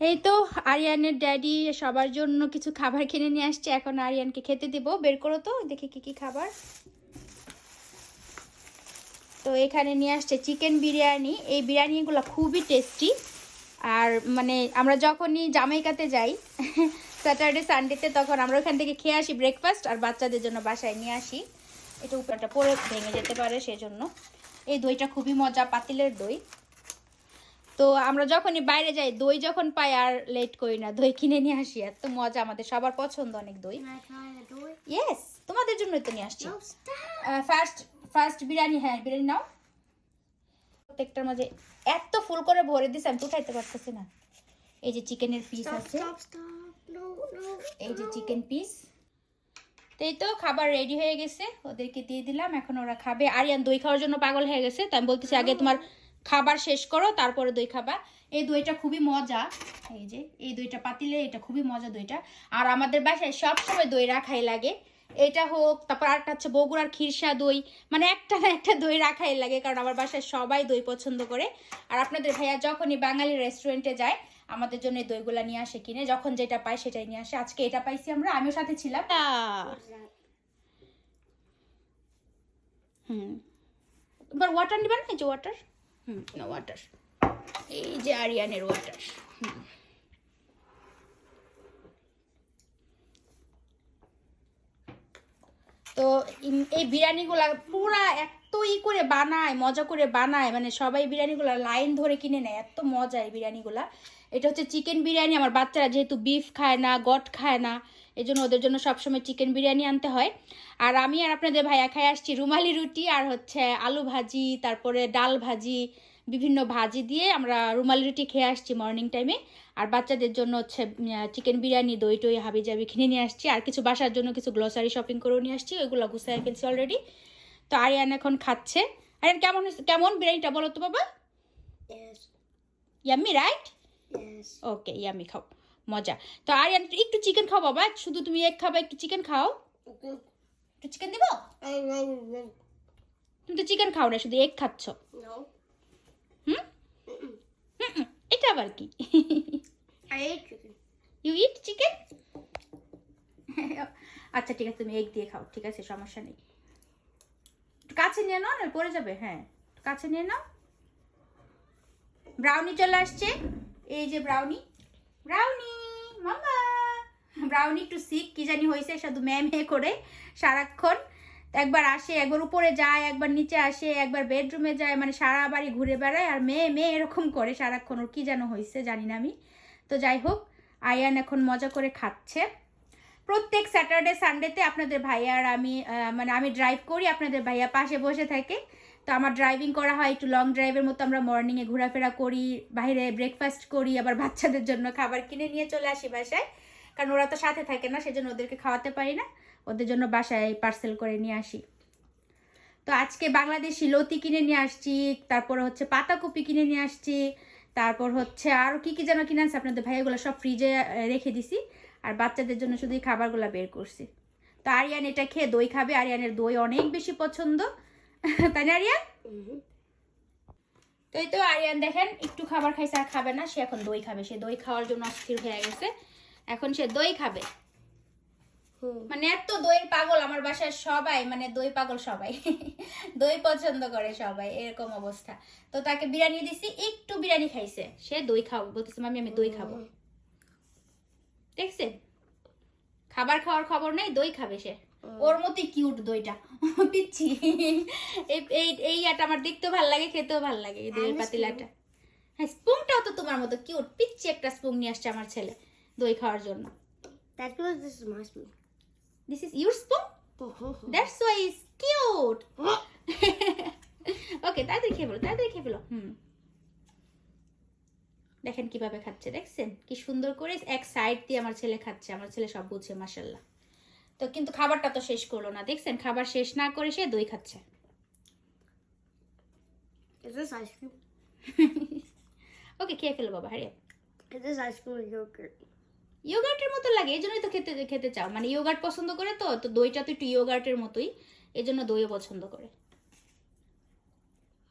এই তো আরিয়ানের ড্যাডি সবার জন্য কিছু খাবার কিনে নিয়ে আসছে। এখন আরিয়ানকে খেতে দেব। বের করো তো, দেখি কি কি খাবার। তো এখানে নিয়ে আসছে চিকেন বিরিয়ানি। এই বিরিয়ানিগুলো খুবই টেস্টি আর মানে আমরা যখনই জামাইকাতে যাই স্যাটারডে সানডেতে তখন আমরা ওখান থেকে খেয়ে আসি ব্রেকফাস্ট আর বাচ্চাদের জন্য বাসায় নিয়ে আসি। এটা উপরটা পরে ভেঙে যেতে পারে সেজন্য। এই দইটা খুবই মজা, পাতিলের দই। তো আমরা যখনই বাইরে যাই দই যখন পাই আর লেট করি না দই কিনে নিয়ে আসি এত মজা আমাদের সবার পছন্দ অনেক দই? ইয়েস তোমাদের জন্যই তো নিয়ে আসছি। ফার্স্ট ফার্স্ট বিরিয়ানি হ্যাঁ বিরিয়ানি নাও। প্রত্যেকটার মাঝে এত ফুল করে ভরে দিছে আমি তো উঠাইতে পারতেছি না। এই যে চিকেনের পিস আছে. এই যে চিকেন পিস তো এই তো খাবার রেডি হয়ে গেছে ওদেরকে দিয়ে দিলাম এখন ওরা খাবে। আরিয়ান দই খাওয়ার জন্য পাগল হয়ে গেছে তাই আমি বলতেছি আগে তোমার খাবার শেষ করো তারপরে দই খাবা। এই দইটা খুবই মজা। এই যে এই দইটা পাতিলে এটা খুবই মজা দইটা। আর আমাদের বাসায় সব সময় দই রাখাই লাগে। এটা হোক তারপর আরেকটা হচ্ছে বগুড়ার খিরসা দই। মানে একটা না একটা দই রাখাই লাগে কারণ আমার বাসায় সবাই দই পছন্দ করে। আর আপনাদের ভাইয়া যখনই বাঙালি রেস্টুরেন্টে যায় আমাদের জন্য এই দইগুলা নিয়ে আসে কিনে। যখন যেটা পাই সেটাই নিয়ে আসে। আজকে এটা পাইছি আমরা আমিও সাথে ছিলাম। হুম। এবার ওয়াটার নেবেন এই যে ওয়াটার হুম ওয়াটার এই যে আরিয়ানের ওয়াটার তো এই বিরিয়ানিগুলা পুরা এত ই করে বানায়, মজা করে বানায় মানে সবাই বিরিয়ানিগুলা লাইন ধরে কিনে নেয়, এত মজা এই বিরিয়ানিগুলা। এটা হচ্ছে চিকেন বিরিয়ানি, আমার বাচ্চারা যেহেতু বিফ খায় না, গট খায় না এই জন্য ওদের জন্য সবসময় চিকেন বিরিয়ানি আনতে হয়। আর আমি আর আপনাদের ভাইয়া খাই আসছি রুমালি রুটি আর হচ্ছে আলু ভাজি, তারপরে ডাল ভাজি, বিভিন্ন ভাজি দিয়ে আমরা রুমালি রুটি খেয়ে আসছি মর্নিং টাইমে আর বাচ্চাদের জন্য হচ্ছে চিকেন বিরিয়ানি, দই টই হাবি জাবি কিনে নিয়ে আসছি। আর কিছু বাসার জন্য কিছু গ্লোসারি শপিং করেও নিয়ে আসছি, ওইগুলো গুছাই ফেলছি অলরেডি তো আরিয়ান এখন খাচ্ছে। আরিয়ান কেমন কেমন বিরিয়ানিটা বলো তো বাবা. ইয়াম্মি রাইট ওকে ইয়াম্মি খাও। মজা। তো আরিয়ান একটু চিকেন খাও বাবা। শুধু তুমি এগ খাবা একটু চিকেন খাও। একটু চিকেন দিব? তুমি তো চিকেন খাও না শুধু এগ খাচ্ছ. হুম? এটা আবার কি? ইউ ইট চিকেন আচ্ছা ঠিক আছে তুমি এগ দিয়ে খাও। ঠিক আছে সমস্যা নেই। কাছে নিয়ে নাও না পড়ে যাবে। হ্যাঁ কাছে নিয়ে নাও। ব্রাউনি চলে আসছে। এই যে ব্রাউনি ব্রাউনি মামা ব্রাউনি একটু সিক কি জানি হয়েছে শুধু ম্যাম হে করে সারাক্ষণ। একবার আসে, একবার উপরে যায়, একবার নিচে আসে, একবার বেডরুমে যায় মানে সারা বাড়ি ঘুরে বেড়ায়, আর মেয়ে মেয়ে এরকম করে সারাক্ষণ, ওর কি যেন হয়েছে জানি না আমি। তো যাই হোক, আয়ান এখন মজা করে খাচ্ছে। প্রত্যেক স্যাটারডে সানডেতে আপনাদের ভাইয়া আর আমি মানে আমি ড্রাইভ করি, আপনাদের ভাইয়া পাশে বসে থাকে। তো আমার ড্রাইভিং করা হয়, একটু লং ড্রাইভের মতো আমরা মর্নিংয়ে ঘোরাফেরা করি, বাইরে ব্রেকফাস্ট করি, আবার বাচ্চাদের জন্য খাবার কিনে নিয়ে চলে আসি বাসায়। কারণ ওরা তো সাথে থাকে না, সেজন্য ওদেরকে খাওয়াতে পারি না। ওদের জন্য বাসায় পার্সেল করে নিয়ে আসি। তো আজকে বাংলাদেশি লতি কিনে নিয়ে আসছি, তারপর হচ্ছে পাতাকপি কিনে নিয়ে আসছি, তারপর হচ্ছে আরও কি কি যেন কিনে আনছে, আপনাদের ভাইয়াগুলো সব ফ্রিজে রেখে দিছি। আর বাচ্চাদের জন্য শুধু এই খাবারগুলো বের করছি। তো আরিয়ান এটা খেয়ে দই খাবে। আরিয়ানের দই অনেক বেশি পছন্দ। তাই না আরিয়ান. তো এই তো আরিয়ান দেখেন একটু খাবার খাইছে আর খাবে না সে এখন দই খাবে। সে দই খাওয়ার জন্য অস্থির হয়ে গেছে। এখন সে দই খাবে. মানে এত দইয়ের পাগল আমার বাসায় সবাই মানে দই পাগল সবাই। দই পছন্দ করে সবাই এরকম অবস্থা। তো তাকে বিরিয়ানি দিছি একটু বিরিয়ানি খাইছে। সে দই খাব বলতেছে মামি আমি দই খাব। দেখছেন খাবার খাওয়ার খবর নেই দই খাবে সে। ওর মতোই কিউট দইটা। পিচ্ছি এই এই আটা আমার দেখতেও ভালো লাগে খেতেও ভালো লাগে এই দইয়ের পাতিলাটা হ্যাঁ স্পুনটাও তো তোমার মতো কিউট পিচ্ছি একটা স্পুন নিয়ে আসছে আমার ছেলে দই খাওয়ার জন্য। This is your spoon that's why is cute okay তাড়াতাড়ি খেয়ে ফেলো তাড়াতাড়ি খেয়ে ফেলো। হুম। দেখেন কীভাবে খাচ্ছে দেখছেন? কি সুন্দর করে এক সাইড দিয়ে আমার ছেলে খাচ্ছে আমার ছেলে সব বুঝছে মাসাল্লাহ তো কিন্তু খাবারটা তো শেষ করল না দেখছেন? খাবার শেষ না করে সে দই খাচ্ছে। ওকে খেয়ে ফেলো বাবা হারিয়ে? ইয়োগার্টের মতো লাগে এই জন্যই তো খেতে খেতে চাও। মানে ইয়োগার্ট পছন্দ করে তো তো দইটা তো একটু ইয়োগার্টের মতোই এই জন্য দইও পছন্দ করে।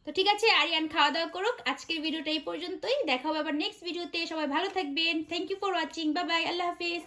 তো ঠিক আছে, আরিয়ান খাওয়া দাওয়া করুক। আজকের ভিডিওটা এই পর্যন্তই। দেখা হবে আবার নেক্সট ভিডিওতে সবাই ভালো থাকবেন। Thank you for watching bye bye Allah Hafiz.